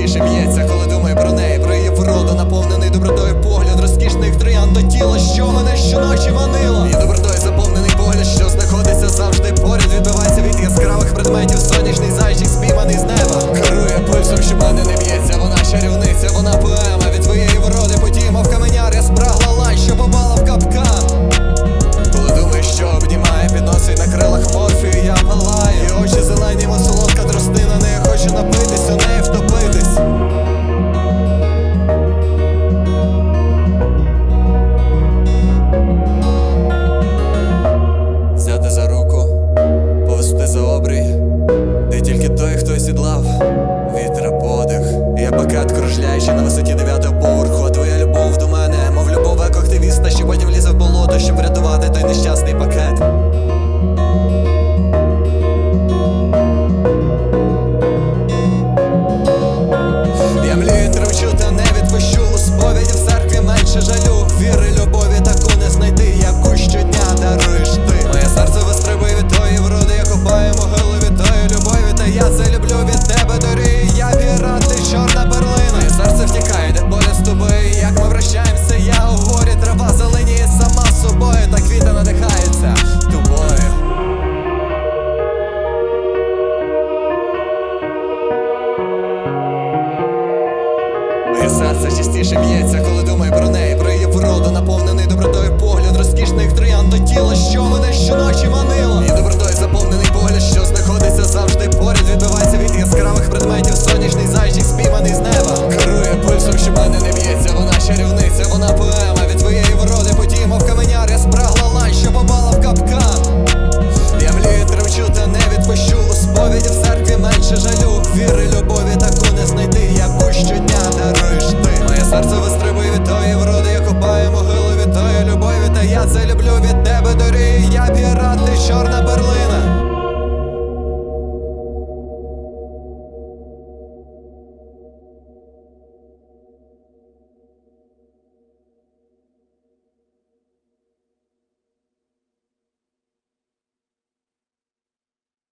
частіше б'ється, коли думаю про неї, про її вроду, наповнений добротою погляд, розкішних троян до тіла, що мене щоночі манило. І добротою заповнений погляд, що знаходиться завжди поряд, відбивається від яскравих предметів сонячний. Пока откружляющий на высоте 9 частіше б'ється, коли думає про неї, про її вроду наповнений добротою погляд, розкішних троян до тіла, що мене щоночі манило. І добротою заповнений погляд, що знаходиться завжди поряд, відбивається від яскравих предметів, сонячний зайчик, спійманий з неба. Керує пульсом, що мене не б'ється, вона чарівниця, вона поема від твоєї вроди, потім мов я спрагла лань, що попала в капкан. Я млію, тремчу, та не відпущу у сповіді в церкві менше жалю, віри, любові. де бедорі, я пірати чорна перлина.